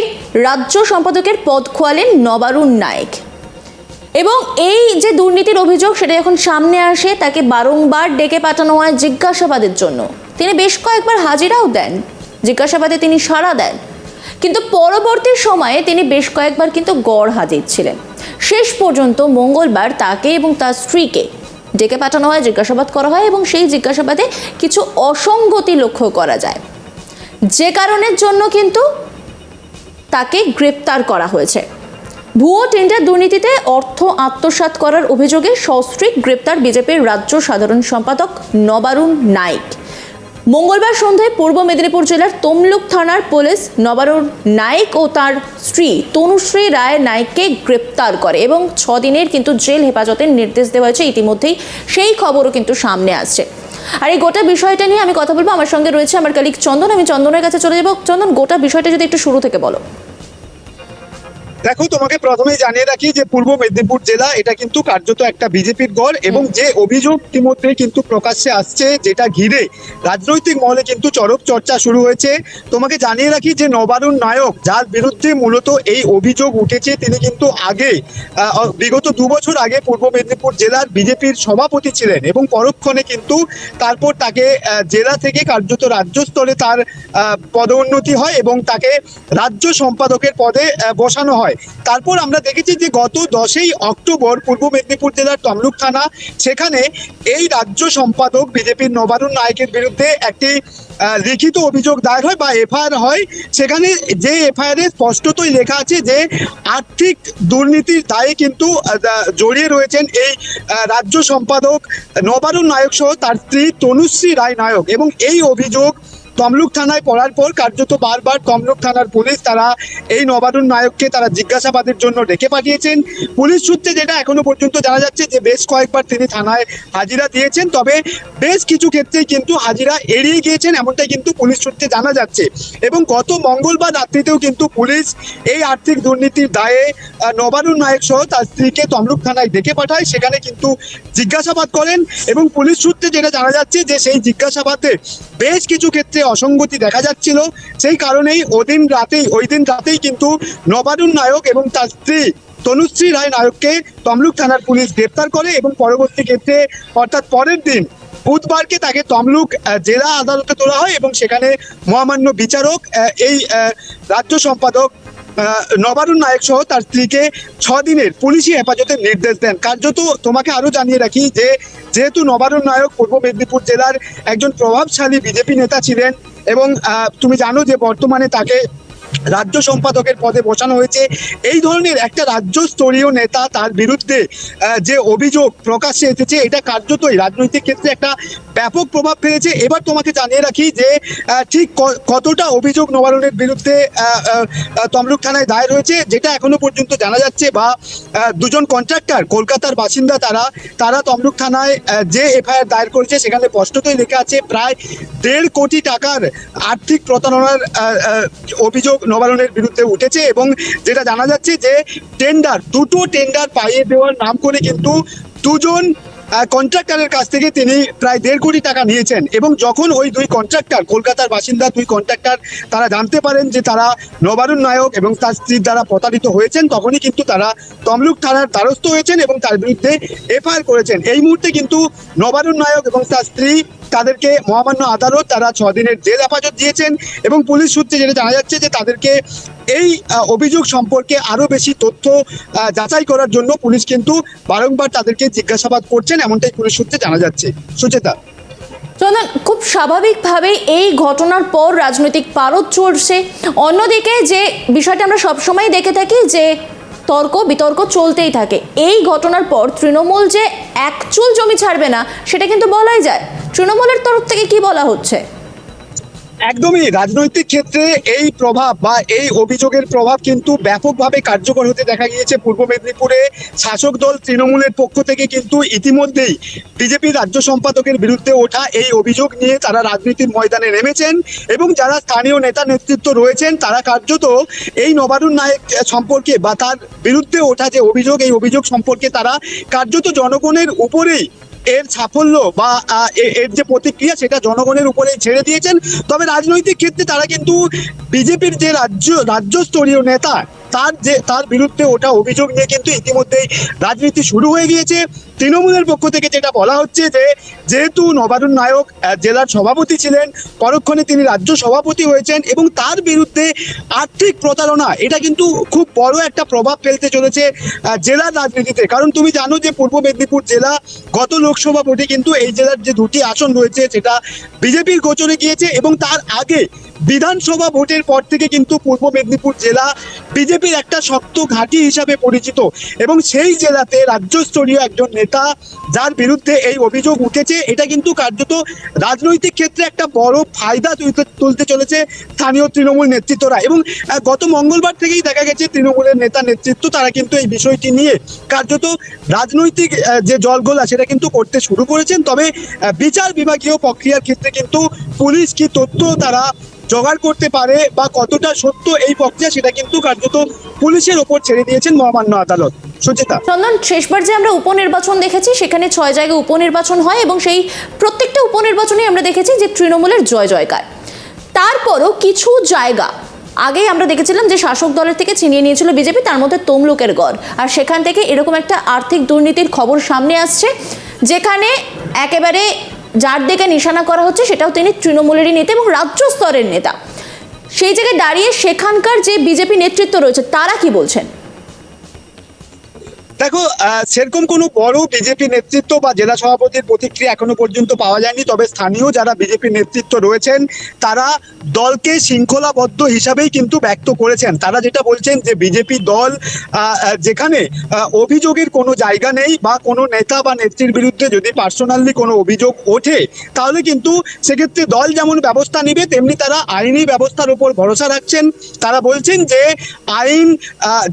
বিজেপির রাজ্য সম্পাদকের পদ খোয়ালেন নবারুণ নায়েক। এবং এই যে দুর্নীতির অভিযোগ সেটা যখন সামনে আসে, তাকে বারংবার ডেকে পাঠানো হয় জিজ্ঞাসাবাদের জন্য। তিনি বেশ কয়েকবার হাজিরাও দেন, জিজ্ঞাসাবাদে তিনি সাড়া দেন। কিন্তু পরবর্তী সময়ে তিনি বেশ কয়েকবার কিন্তু গড় হাজির ছিলেন। শেষ পর্যন্ত মঙ্গলবার তাকে এবং তার স্ত্রীকে ডেকে পাঠানো হয়, জিজ্ঞাসাবাদ করা হয় এবং সেই জিজ্ঞাসাবাদে কিছু অসঙ্গতি লক্ষ্য করা যায়। যে কারণের জন্য কিন্তু তাকে গ্রেপ্তার করা হয়েছে। ভুয়ো টেন্ডার দুর্নীতিতে অর্থ আত্মসাৎ করার অভিযোগে সস্ত্রীক গ্রেপ্তার বিজেপির রাজ্য সাধারণ সম্পাদক নবারুণ নাইক। মঙ্গলবার সন্ধ্যায় পূর্ব মেদিনীপুর জেলার তমলুক থানার পুলিশ নবারুণ নাইক ও তার স্ত্রী তনুশ্রী রায় নাইককে গ্রেপ্তার করে এবং ছ দিনের কিন্তু জেল হেফাজতের নির্দেশ দেওয়া হয়েছে। ইতিমধ্যেই সেই খবরও কিন্তু সামনে আসছে। আর এই গোটা বিষয়টা নিয়ে আমি কথা বলব। আমার সঙ্গে রয়েছে আমার কালিক চন্দন। আমি চন্দনের কাছে চলে যাব। চন্দন, গোটা বিষয়টা যদি একটু শুরু থেকে বলো। দেখো তোমাকে প্রথমেই জানিয়ে রাখি যে পূর্ব মেদিনীপুর জেলা এটা কিন্তু কার্যত একটা বিজেপির গড় এবং যে অভিযোগ ইতিমধ্যে কিন্তু প্রকাশ্যে আসছে যেটা ঘিরে রাজনৈতিক মহলে কিন্তু চরক চর্চা শুরু হয়েছে। তোমাকে জানিয়ে রাখি যে নবারুণ নায়ক যার বিরুদ্ধে মূলত এই অভিযোগ উঠেছে তিনি কিন্তু আগে বিগত দু বছর আগে পূর্ব মেদিনীপুর জেলার বিজেপির সভাপতি ছিলেন এবং পরক্ষণে কিন্তু তারপর তাকে জেলা থেকে কার্যত রাজ্য স্তরে তার পদোন্নতি হয় এবং তাকে রাজ্য সম্পাদকের পদে বসানো হয়। তারপর আমরা দেখেছি যে গত দশই অক্টোবর পূর্ব মেদিনীপুর জেলার তমলুক থানা, সেখানে এই রাজ্য সম্পাদক বিজেপির নবারুণ নায়কের বিরুদ্ধে একটি লিখিত অভিযোগ দায়ের হয় বা এফআইআর হয়। সেখানে যে এফআইআর এ স্পষ্টতই লেখা আছে যে আর্থিক দুর্নীতির দায়ে কিন্তু জড়িয়ে রয়েছেন এই রাজ্য সম্পাদক নবারুণ নায়ক সহ তার স্ত্রী তনুশ্রী রায় নায়ক এবং এই অভিযোগ তমলুক থানায় পড়ার পর কার্যত বারবার তমলুক থানার পুলিশ তারা এই নবারুণ নায়ককে তারা জিজ্ঞাসাবাদের জন্য ডেকে পাঠিয়েছেন। পুলিশ সূত্রে যেটা এখনও পর্যন্ত জানা যাচ্ছে যে বেশ কয়েকবার তিনি থানায় হাজিরা দিয়েছেন, তবে বেশ কিছু ক্ষেত্রেই কিন্তু হাজিরা এড়িয়ে গিয়েছেন এমনটাই কিন্তু পুলিশ সূত্রে জানা যাচ্ছে। এবং গত মঙ্গলবার রাত্রিতেও কিন্তু পুলিশ এই আর্থিক দুর্নীতির দায়ে নবারুণ নায়ক সহ তার স্ত্রীকে তমলুক থানায় ডেকে পাঠায়, সেখানে কিন্তু জিজ্ঞাসাবাদ করেন এবং পুলিশ সূত্রে যেটা জানা যাচ্ছে যে সেই জিজ্ঞাসাবাদে বেশ কিছু ক্ষেত্রে অসঙ্গতি দেখা যাচ্ছিল। সেই কারণেই ওদিন রাতেই, ওই দিন রাতেই কিন্তু নবারুণ নায়ক এবং তার স্ত্রী তনুশ্রী রায় নায়ককে তমলুক থানার পুলিশ গ্রেপ্তার করে এবং পরবর্তী ক্ষেত্রে, অর্থাৎ পরের দিন বুধবারকে তাকে তমলুক জেলা আদালতে তোলা হয় এবং সেখানে মহামান্য বিচারক এই রাজ্য সম্পাদক নবারুণ নায়ক সহ তার স্ত্রীকে ছ দিনের পুলিশি হেফাজতের নির্দেশ দেন। কার্যত তোমাকে আরও জানিয়ে রাখি যে, যেহেতু নবারুণ নায়ক পূর্ব মেদিনীপুর জেলার একজন প্রভাবশালী বিজেপি নেতা ছিলেন এবং তুমি জানো যে বর্তমানে তাকে রাজ্য সম্পাদকের পদে বসানো হয়েছে। এই ধরনের একটা রাজ্য স্তরীয় নেতা তার বিরুদ্ধে যে অভিযোগ প্রকাশ্যে এসেছে, এটা কার্যতই রাজনৈতিক ক্ষেত্রে একটা ব্যাপক প্রভাব ফেলেছে। এবার তোমাকে জানিয়ে রাখি যে ঠিক কতটা অভিযোগ নবারণের বিরুদ্ধে তমলুক থানায় দায়ের হয়েছে, যেটা এখনও পর্যন্ত জানা যাচ্ছে বা দুজন কন্ট্রাক্টর কলকাতার বাসিন্দা তারা তারা তমলুক থানায় যে এফআইআর দায়ের করেছে, সেখানে স্পষ্টতই লেখা আছে, প্রায় দেড় কোটি টাকার আর্থিক প্রতারণার অভিযোগ নবারণের বিরুদ্ধে উঠেছে এবং যেটা জানা যাচ্ছে যে টেন্ডার দুটো টেন্ডার পাইয়ে দেওয়ার নাম করে কিন্তু দুজন কন্ট্রাক্টরের কাছ থেকে তিনি প্রায় দেড় কোটি টাকা নিয়েছেন এবং যখন ওই দুই কন্ট্রাক্টর কলকাতার বাসিন্দা দুই কন্ট্রাক্টর তারা জানতে পারেন যে তারা নবারুণ নায়ক এবং তার স্ত্রীর দ্বারা প্রতারিত হয়েছেন, তখনই কিন্তু তারা তমলুক থানার দ্বারস্থ হয়েছেন এবং তার বিরুদ্ধে এফআইআর করেছেন। এই মুহূর্তে কিন্তু নবারুণ নায়ক এবং তার স্ত্রী তাদেরকে মহামান্য আদালত তারা ছ দিনের জেল হেফাজত দিয়েছেন এবং পুলিশ সূত্রে যেটা জানা যাচ্ছে যে তাদেরকে এই অভিযোগ সম্পর্কে আরও বেশি তথ্য যাচাই করার জন্য পুলিশ কিন্তু বারংবার তাদেরকে জিজ্ঞাসাবাদ করছেন, এমনটাই পুলিশ সূত্রে জানা যাচ্ছে। সুচেতা। চন্দন খুব স্বাভাবিকভাবে এই ঘটনার পর রাজনৈতিক পারদ চলছে অন্যদিকে যে বিষয়টা আমরা সবসময় দেখে থাকি যে তর্ক বিতর্ক চলতেই থাকে। এই ঘটনার পর তৃণমূল যে একচুল জমি ছাড়বে না, সেটা কিন্তু বলাই যায়। তৃণমূলের তরফ থেকে কি বলা হচ্ছে? একদমই রাজনৈতিক ক্ষেত্রে এই প্রভাব বা এই অভিযোগের প্রভাব কিন্তু ব্যাপকভাবে কার্যকর হতে দেখা গিয়েছে পূর্ব মেদিনীপুরে। শাসক দল তৃণমূলের পক্ষ থেকে কিন্তু ইতিমধ্যেই বিজেপি রাজ্য সম্পাদকের বিরুদ্ধে ওঠা এই অভিযোগ নিয়ে তারা রাজনীতির ময়দানে নেমেছেন এবং যারা স্থানীয় নেতা নেতৃত্ব রয়েছেন, তারা কার্যত এই নবারুণ নায়ক সম্পর্কে বা তার বিরুদ্ধে ওঠা যে অভিযোগ, এই অভিযোগ সম্পর্কে তারা কার্যত জনগণের উপরেই এর সাফল্য বা এর যে প্রতিক্রিয়া সেটা জনগণের উপরে ছেড়ে দিয়েছেন। তবে রাজনৈতিক ক্ষেত্রে তারা কিন্তু বিজেপির যে রাজ্য, রাজ্যস্তরীয় নেতা তার যে, তার বিরুদ্ধে ওটা অভিযোগ নিয়ে কিন্তু ইতিমধ্যেই রাজনীতি শুরু হয়ে গিয়েছে। তৃণমূলের পক্ষ থেকে যেটা বলা হচ্ছে যে, যেহেতু নবারুণ নায়ক জেলার সভাপতি ছিলেন, পরক্ষণে তিনি রাজ্য সভাপতি হয়েছেন এবং তার বিরুদ্ধে আর্থিক প্রতারণা, এটা কিন্তু খুব বড় একটা প্রভাব ফেলতে চলেছে জেলার রাজনীতিতে। কারণ তুমি জানো যে, পূর্ব মেদিনীপুর জেলা গত লোকসভা ভোটে কিন্তু এই জেলার যে দুটি আসন রয়েছে, সেটা বিজেপির গোচরে গিয়েছে এবং তার আগে বিধানসভা ভোটের পর থেকে কিন্তু পূর্ব মেদিনীপুর জেলা বিজেপির একটা শক্ত ঘাঁটি হিসাবে পরিচিত। এবং সেই জেলাতে রাজ্যস্তরীয় একজন নেতা যার বিরুদ্ধে এই অভিযোগ উঠেছে, এটা কিন্তু কার্যত রাজনৈতিক ক্ষেত্রে একটা বড় ফায়দা তুলতে তুলতে চলেছে স্থানীয় তৃণমূল নেতৃত্বরা। এবং গত মঙ্গলবার থেকেই দেখা গেছে তৃণমূলের নেতা নেতৃত্ব, তারা কিন্তু এই বিষয়টি নিয়ে কার্যত রাজনৈতিক যে জলগোলা সেটা কিন্তু করতে শুরু করেছেন। তবে বিচার বিভাগীয় প্রক্রিয়ার ক্ষেত্রে কিন্তু পুলিশ কি তথ্য তারা জোগাড় করতে পারে বা কতটা সত্য এই প্রক্রিয়া সেটা কিন্তু কার্যত পুলিশের ওপর ছেড়ে দিয়েছেন মহামান্য আদালত। সুচেতা। চন্দন, শেষবার যে আমরা উপনির্বাচন দেখেছি, সেখানে ছয় জায়গায় উপনির্বাচন হয় এবং সেই প্রত্যেকটা উপনির্বাচনে আমরা দেখেছি যে তৃণমূলের জয় জয়কার। তারপরও কিছু জায়গা, আগেই আমরা দেখেছিলাম যে শাসক দলের থেকে ছিনিয়ে নিয়েছিল বিজেপি, তার মধ্যে তমলুকের গড়। আর সেখান থেকে এরকম একটা আর্থিক দুর্নীতির খবর সামনে আসছে, যেখানে একেবারে যার দিকে নিশানা করা হচ্ছে সেটাও তিনি তৃণমূলেরই নেতা এবং রাজ্য স্তরের নেতা। সেই জায়গায় দাঁড়িয়ে সেখানকার যে বিজেপি নেতৃত্ব রয়েছে, তারা কি বলছেন? দেখো সেরকম কোনো বড় বিজেপি নেতৃত্ব বা জেলা সভাপতির প্রতিক্রিয়া এখনও পর্যন্ত পাওয়া যায়নি। তবে স্থানীয় যারা বিজেপি নেতৃত্ব রয়েছেন, তারা দলকে শৃঙ্খলাবদ্ধ হিসাবেই কিন্তু ব্যক্ত করেছেন। তারা যেটা বলছেন যে বিজেপি দল যেখানে অভিযোগের কোনো জায়গা নেই বা কোনো নেতা বা নেত্রীর বিরুদ্ধে যদি পার্সোনালি কোনো অভিযোগ ওঠে, তাহলে কিন্তু সেক্ষেত্রে দল যেমন ব্যবস্থা নেবে, তেমনি তারা আইনি ব্যবস্থার উপর ভরসা রাখছেন। তারা বলছেন যে আইন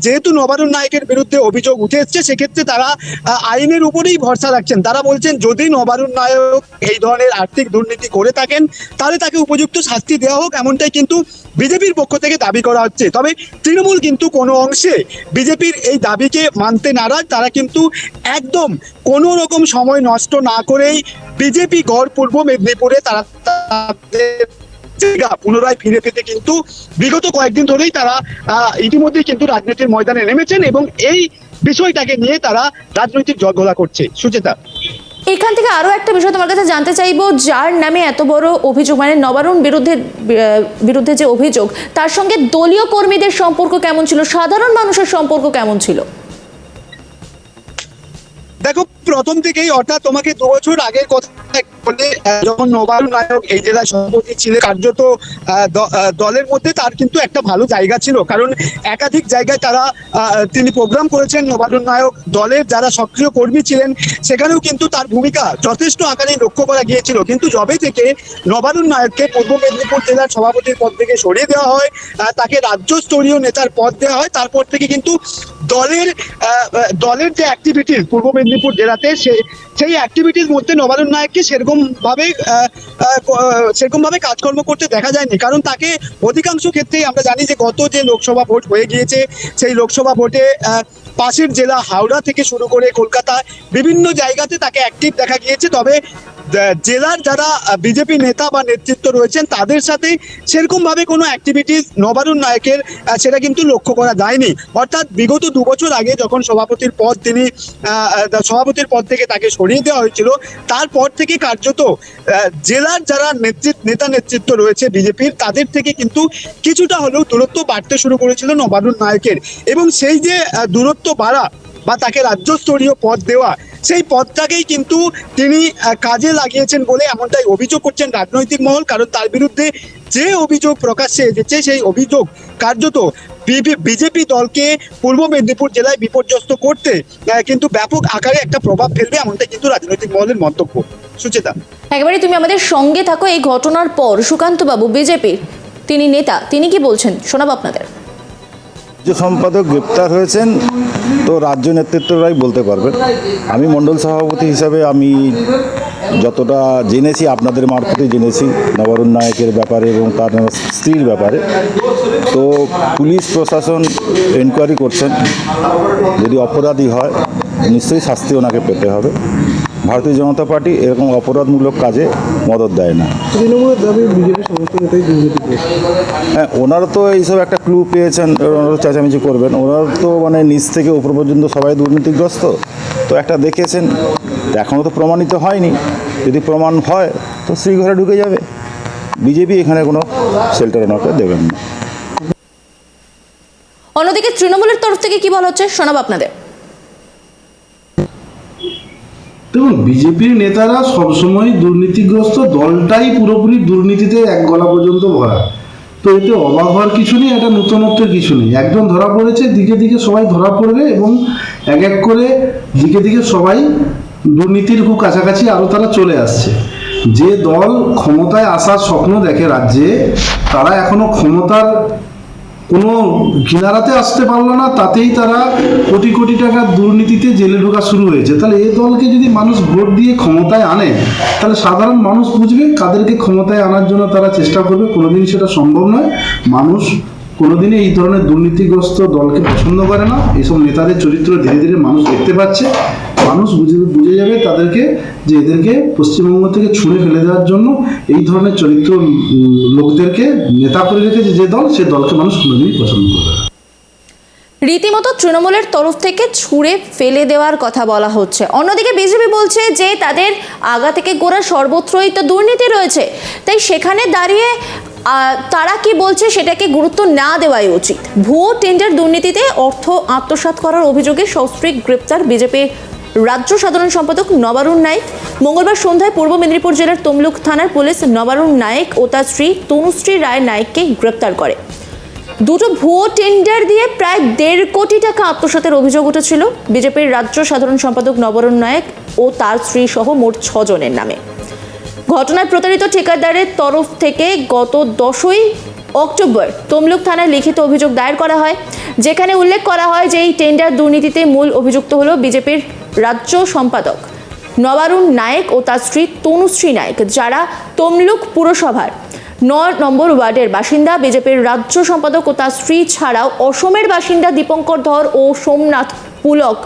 যেহেতু নবারুণ নায়কের বিরুদ্ধে অভিযোগ উঠে এসছে সেক্ষেত্রে তারা আইনের উপরেই ভরসা রাখছেন। তারা বলছেন, যদি নবারুণ নায়ক এই ধরনের আর্থিক দুর্নীতি করে থাকেন, তাহলে তাকে উপযুক্ত শাস্তি দেওয়া হোক, এমনটাই কিন্তু বিজেপির পক্ষ থেকে দাবি করা হচ্ছে। তবে তৃণমূল কিন্তু কোনো অংশে বিজেপির এই দাবিকে মানতে নারাজ। তারা কিন্তু একদম কোনো রকম সময় নষ্ট না করেই বিজেপি গড় পূর্ব মেদিনীপুরে তারা পুনরায় ফিরে পেতে কিন্তু বিগত কয়েকদিন ধরেই তারা ইতিমধ্যেই কিন্তু রাজনীতির ময়দানে নেমেছেন এবং এই বিষয়টাকে নিয়ে তারা রাজনৈতিক জলঘোলা করছে। সুচেতা। এখান থেকে আরও একটা বিষয় তোমার কাছে জানতে চাইব, যার নামে এত বড় অভিযোগ মানে নবারুণ বিরুদ্ধে বিরুদ্ধে যে অভিযোগ, তার সঙ্গে দলীয় কর্মীদের সম্পর্ক কেমন ছিল? সাধারণ মানুষের সম্পর্ক কেমন ছিল? দেখো, প্রথম থেকেই অর্থাৎ তোমাকে দু বছর আগের কথা বলে যখন নবারুণ নায়ক এই জেলার সভাপতি ছিলেন, কার্যত দলের মধ্যে তার কিন্তু একটা ভালো জায়গা ছিল। কারণ একাধিক জায়গায় তারা তিনি প্রোগ্রাম করেছেন নবারুণ নায়ক দলের যারা সক্রিয় কর্মী ছিলেন, সেখানেও কিন্তু তার ভূমিকা যথেষ্ট আকারে লক্ষ্য করা গিয়েছিল। কিন্তু যবে থেকে নবারুণ নায়ককে পূর্ব মেদিনীপুর জেলার সভাপতির পদ থেকে সরিয়ে দেওয়া হয় তাকে রাজ্য স্তরীয় নেতার পদ দেওয়া হয়, তারপর থেকে কিন্তু দলের দলের যে অ্যাক্টিভিটিস পূর্ব মেদিনীপুর জেলাতে সেই অ্যাক্টিভিটির মধ্যে নবারুণ নায়ককে সেরকম ভাবে আহ, আহ, ক- আহ, সেরকম ভাবে কাজকর্ম করতে দেখা যায়নি। কারণ তাকে অধিকাংশ ক্ষেত্রেই আমরা জানি যে গত যে লোকসভা ভোট হয়ে গিয়েছে সেই লোকসভা ভোটে পাশের জেলা হাওড়া থেকে শুরু করে কলকাতা বিভিন্ন জায়গাতে তাকে অ্যাক্টিভ দেখা গিয়েছে। তবে জেলার যারা বিজেপি নেতা বা নেতৃত্ব রয়েছেন তাদের সাথে সেরকম ভাবে কোনো অ্যাক্টিভিটিস নবারুণ নায়কের সেটা কিন্তু লক্ষ্য করা যায়নি। অর্থাৎ বিগত দু বছর আগে যখন সভাপতির পদ তিনি সভাপতির পদ থেকে তাকে সরিয়ে দেওয়া হয়েছিল, তারপর থেকে কার্যত জেলার যারা নেতৃত্ব নেতা নেতৃত্ব রয়েছে বিজেপির, তাদের থেকে কিন্তু কিছুটা হলেও দূরত্ব বাড়তে শুরু করেছিল নবারুণ নায়কের। এবং সেই যে দূরত্ব বাড়া বা তাকে রাজ্যস্তরীয় পদ দেওয়া, সেই পদটাকেই কিন্তু তিনি কাজে লাগিয়েছেন বলে এমনটাই অভিযোগ করছেন রাজনৈতিক মহল। কারণ তার বিরুদ্ধে যে অভিযোগ প্রকাশ্যে এসেছে, সেই অভিযোগ কার্যত বিজেপি দলকে পূর্ব মেদিনীপুর জেলায় বিপর্যস্ত করতে কিন্তু ব্যাপক আকারে একটা প্রভাব ফেলবে এমনটাই কিন্তু রাজনৈতিক মহলের মন্তব্য। সুচেতা। একেবারে তুমি আমাদের সঙ্গে থাকো এই ঘটনার পর সুকান্ত বাবু বিজেপির তিনি নেতা তিনি কি বলছেন? শোনাবো আপনাদের। রাজ্য সম্পাদক গ্রেপ্তার হয়েছেন তো রাজ্য নেতৃত্বরাই বলতে পারবেন। আমি মণ্ডল সভাপতি হিসাবে আমি যতটা জেনেছি আপনাদের মারফতে জেনেছি নবরুণ নায়কের ব্যাপারে এবং তার স্ত্রীর ব্যাপারে। তো পুলিশ প্রশাসন এনকোয়ারি করছেন যদি অপরাধী হয় নিশ্চয়ই শাস্তি ওনাকে পেতে হবে। ভারতীয় জনতা পার্টি এরকম অপরাধমূলক কাজে মদত দেয় না। হ্যাঁ ওনারা তো এইসব একটা ক্লু পেয়েছেন ওনারা চেঁচামেচি করবেন। ওনারা তো মানে নিচ থেকে উপর পর্যন্ত সবাই দুর্নীতিগ্রস্ত। তো একটা দেখেছেন এখনও তো প্রমাণিত হয়নি। যদি প্রমাণ হয় তো শ্রীঘরে ঢুকে যাবে। বিজেপি এখানে কোনো শেল্টার ওনাকে দেবেন না। অন্যদিকে তৃণমূলের তরফ থেকে কি বলা হচ্ছে শোনাব আপনাদের। দেখুন বিজেপির নেতারা সবসময় দুর্নীতিগ্রস্ত দলটাই পুরোপুরি দুর্নীতিতে এক গলা পর্যন্ত ভরা। তো এতে অবাক হওয়ার কিছু নেই এটা নূতনত্বের কিছু নেই। একজন ধরা পড়েছে দিকে দিকে সবাই ধরা পড়বে এবং এক এক করে দিকে দিকে সবাই দুর্নীতির খুব কাছাকাছি আরও তারা চলে আসছে। যে দল ক্ষমতায় আসার স্বপ্ন দেখে রাজ্যে, তারা এখনও ক্ষমতার কোনো কিনারাতে আসতে পারল না, তাতেই তারা কোটি কোটি টাকার দুর্নীতিতে জেলে ঢোকা শুরু হয়েছে। তাহলে এই দলকে যদি মানুষ ভোট দিয়ে ক্ষমতায় আনে, তাহলে সাধারণ মানুষ বুঝবে কাদেরকে ক্ষমতায় আনার জন্য তারা চেষ্টা করবে। কোনোদিন সেটা সম্ভব নয়। মানুষ কোনোদিনই এই ধরনের দুর্নীতিগ্রস্ত দলকে পছন্দ করে না। এইসব নেতাদের চরিত্র ধীরে ধীরে মানুষ দেখতে পাচ্ছে। মানুষ বুঝে বুঝে যাবে তাদেরকে, যে এদেরকে পশ্চিমবঙ্গ থেকে ছুঁড়ে ফেলে দেওয়ার জন্য এই ধরনের চরিত্র লোকদেরকে নেতা করে রেখেছে যে দল, সে দলকে মানুষ কোনোদিনই পছন্দ করবে রীতিমতো তৃণমূলের তরফ থেকে ছুঁড়ে ফেলে দেওয়ার কথা বলা হচ্ছে। অন্যদিকে বিজেপি বলছে যে, তাদের আগা থেকে গোড়া সর্বত্রই তো দুর্নীতি রয়েছে। তাই সেখানে দাঁড়িয়ে তারা কি বলছে সেটাকে গুরুত্ব না দেওয়াই উচিত। ভুয়ো টেন্ডার দুর্নীতিতে অর্থ আত্মসাৎ করার অভিযোগে সস্ত্রীক গ্রেপ্তার বিজেপির রাজ্য সাধারণ সম্পাদক নবারুণ নায়েক। মঙ্গলবার সন্ধ্যায় পূর্ব মেদিনীপুর জেলার তমলুক থানার পুলিশ নবারুণ নায়েক ও তার স্ত্রী তনুশ্রী রায় নায়েককে গ্রেপ্তার করে। দুটো ভুয়ো টেন্ডার দিয়ে প্রায় দেড় কোটি টাকা আত্মসাতের অভিযোগ উঠেছিল। বিজেপির রাজ্য সাধারণ সম্পাদক নবরণ নায়ক ও তার স্ত্রী সহ মোট ছজনের নামে। ঘটনায় প্রতারিত ঠিকাদারের তরফ থেকে গত দশই অক্টোবর তমলুক থানায় লিখিত অভিযোগ দায়ের করা হয়, যেখানে উল্লেখ করা হয় যে এই টেন্ডার দুর্নীতিতে মূল অভিযুক্ত হল বিজেপির রাজ্য সম্পাদক নবারুণ নায়েক ও তার স্ত্রী তনুশ্রী নায়েক, যারা তমলুক পুরসভার ন নম্বর ওয়ার্ডের বাসিন্দা, বিজেপির রাজ্য সম্পাদক ও তার স্ত্রী ছাড়াও অসমের বাসিন্দা দীপঙ্কর ধর ও সোমনাথ পুলক,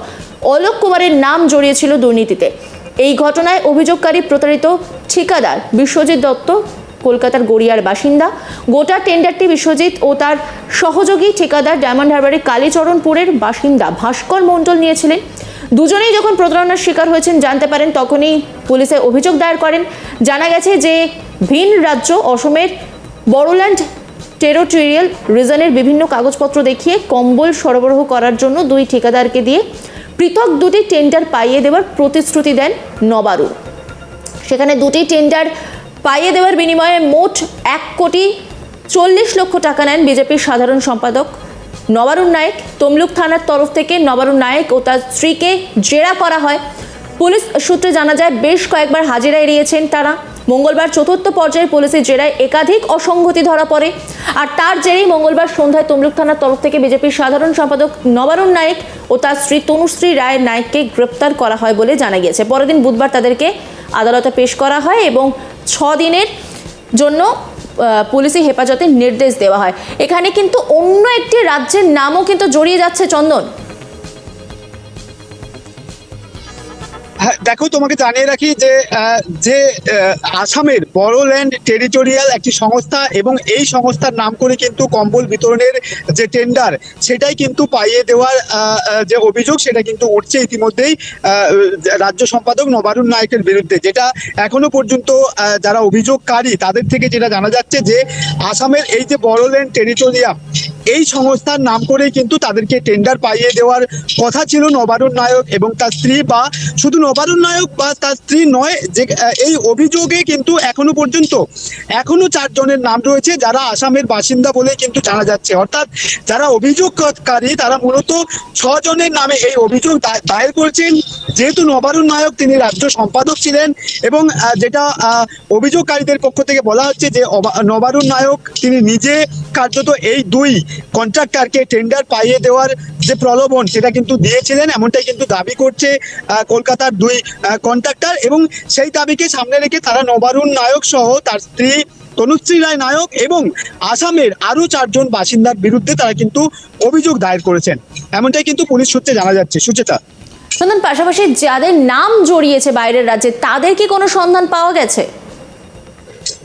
অলোক কুমারের নাম জড়িয়েছিল দুর্নীতিতে। এই ঘটনায় অভিযোগকারী প্রতারিত ঠিকাদার বিশ্বজিৎ দত্ত কলকাতার গড়িয়ার বাসিন্দা। গোটা টেন্ডারটি বিশ্বজিৎ ও তার সহযোগী ঠিকাদার ডায়মন্ড হারবারের কালীচরণপুরের বাসিন্দা ভাস্কর মণ্ডল নিয়েছিলেন। দুজনেই যখন প্রতারণার শিকার হয়েছেন, জানতে পারেন তখনই পুলিশে অভিযোগ দায়ের করেন। জানা গেছে যে ভিন রাজ্য অসমের বড়োল্যান্ড টেরিটোরিয়াল রিজনের বিভিন্ন কাগজপত্র দেখিয়ে কম্বল সরবরাহ করার জন্য দুই ঠিকাদারকে দিয়ে পৃথক দুটি টেন্ডার পাইয়ে দেওয়ার প্রতিশ্রুতি দেন নবারু। সেখানে দুটি টেন্ডার পাইয়ে দেওয়ার বিনিময়ে মোট এক কোটি চল্লিশ লক্ষ টাকা নেন বিজেপির সাধারণ সম্পাদক নবারুণ নায়েক। তমলুক থানার তরফ থেকে নবারুণ নায়েক ও তার স্ত্রীকে জেরা করা হয়। পুলিশ সূত্রে জানা যায়, বেশ কয়েকবার হাজিরা এড়িয়েছেন তারা। মঙ্গলবার চতুর্থ পর্যায়ে পুলিশের জেরায় একাধিক অসঙ্গতি ধরা পড়ে। আর তার জেরেই মঙ্গলবার সন্ধ্যায় তমলুক থানার তরফ থেকে বিজেপির সাধারণ সম্পাদক নবারুণ নায়েক ও তার স্ত্রী তনুশ্রী রায় নায়েককে গ্রেপ্তার করা হয় বলে জানা গিয়েছে। পরের দিন বুধবার তাদেরকে আদালতে পেশ করা হয় এবং ছ দিনের জন্য পুলিশি হেফাজতের নির্দেশ দেওয়া হয়। এখানে কিন্তু অন্য একটি রাজ্যের নামও কিন্তু জড়িয়ে যাচ্ছে চন্দন। দেখো, তোমাকে জানিয়ে রাখি যে যে আসামের বড়োল্যান্ড টেরিটোরিয়াল একটি সংস্থা এবং এই সংস্থার নাম করে কিন্তু কম্বল বিতরণের যে টেন্ডার সেটাই কিন্তু পাইয়ে দেওয়ার যে অভিযোগ, সেটা কিন্তু উঠছে ইতিমধ্যেই রাজ্য সম্পাদক নবারুণ নায়কের বিরুদ্ধে, যেটা এখনও পর্যন্ত যারা অভিযোগকারী, তাদের থেকে যেটা জানা যাচ্ছে যে, আসামের এই যে বড়োল্যান্ড টেরিটোরিয়াম এই সংস্থার নাম করেই কিন্তু তাদেরকে টেন্ডার পাইয়ে দেওয়ার কথা ছিল নবারুণ নায়ক এবং তার স্ত্রী বা শুধু নবারুণ নায়ক বা তার স্ত্রী নয়, যে এই অভিযোগে কিন্তু এখনও পর্যন্ত এখনও চারজনের নাম রয়েছে যারা আসামের বাসিন্দা বলে কিন্তু জানা যাচ্ছে। অর্থাৎ যারা অভিযোগকারী, তারা মূলত ছজনের নামে এই অভিযোগ দায়ের করেছেন। যেহেতু নবারুণ নায়ক তিনি রাজ্য সম্পাদক ছিলেন এবং যেটা অভিযোগকারীদের পক্ষ থেকে বলা হচ্ছে যে নবারুণ নায়ক তিনি নিজে কার্যত এই দুই কন্ট্রাক্টরকে টেন্ডার পাইয়ে দেওয়ার যে প্রলোভন, সেটা কিন্তু দিয়েছিলেন, এমনটাই কিন্তু দাবি করছে কলকাতার দুই কন্ট্রাক্টর এবং সেই দাবিকে সামনে রেখে তারা নবারুণ নায়ক সহ তার স্ত্রী তনুশ্রী রায় নায়ক এবং আসামের আরও চারজন বাসিন্দার বিরুদ্ধে তারা কিন্তু অভিযোগ দায়ের করেছেন। এমনটাই কিন্তু পুলিশ সূত্রে জানা যাচ্ছে। সুচেতা। সন্ধান পাশাপাশি যাদের নাম জড়িয়েছে বাইরের রাজ্যে, তাদের কি কোনো সন্ধান পাওয়া গেছে?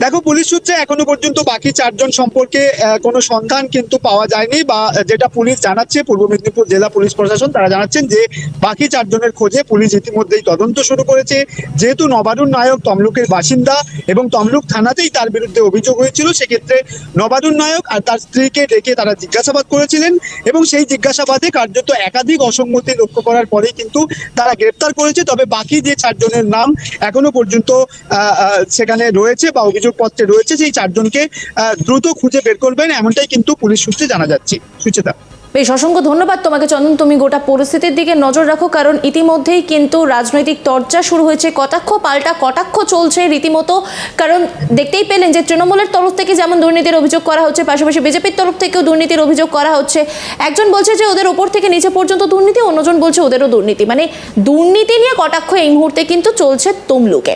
দেখো, পুলিশ সূত্রে এখনও পর্যন্ত বাকি চারজন সম্পর্কে কোনো সন্ধান কিন্তু পাওয়া যায়নি বা যেটা পুলিশ জানাচ্ছে, পূর্ব মেদিনীপুর জেলা পুলিশ প্রশাসন তারা জানাচ্ছেন যে বাকি চারজনের খোঁজে পুলিশ ইতিমধ্যেই তদন্ত শুরু করেছে। যেহেতু নবারুণ নায়ক তমলুকের বাসিন্দা এবং তমলুক থানাতেই তার বিরুদ্ধে অভিযোগ হয়েছিল, সেক্ষেত্রে নবারুণ নায়ক আর তার স্ত্রীকে ডেকে তারা জিজ্ঞাসাবাদ করেছিলেন এবং সেই জিজ্ঞাসাবাদে কার্যত একাধিক অসঙ্গতি লক্ষ্য করার পরেই কিন্তু তারা গ্রেপ্তার করেছে। তবে বাকি যে চারজনের নাম এখনও পর্যন্ত সেখানে রয়েছে বা অভিযোগপত্রে রয়েছে, সেই চারজনকে দ্রুত খুঁজে বের করবেন, এমনটাই কিন্তু পুলিশ সূত্রে জানা যাচ্ছে। সুচেতা। বেশ, অসংখ্য ধন্যবাদ তোমাকে চন্দন, তুমি গোটা পরিস্থিতির দিকে নজর রাখো, কারণ ইতিমধ্যেই কিন্তু রাজনৈতিক চর্চা শুরু হয়েছে, কটাক্ষ, পাল্টা কটাক্ষ চলছে রীতিমতো। কারণ দেখতেই পেলেন যে তৃণমূলের তরফ থেকে যেমন দুর্নীতির অভিযোগ করা হচ্ছে, পাশাপাশি বিজেপির তরফ থেকেও দুর্নীতির অভিযোগ করা হচ্ছে। একজন বলছে যে ওদের ওপর থেকে নিচে পর্যন্ত দুর্নীতি, অন্যজন বলছে ওদেরও দুর্নীতি। মানে দুর্নীতি নিয়ে কটাক্ষ এই মুহূর্তে কিন্তু চলছে তমলুকে।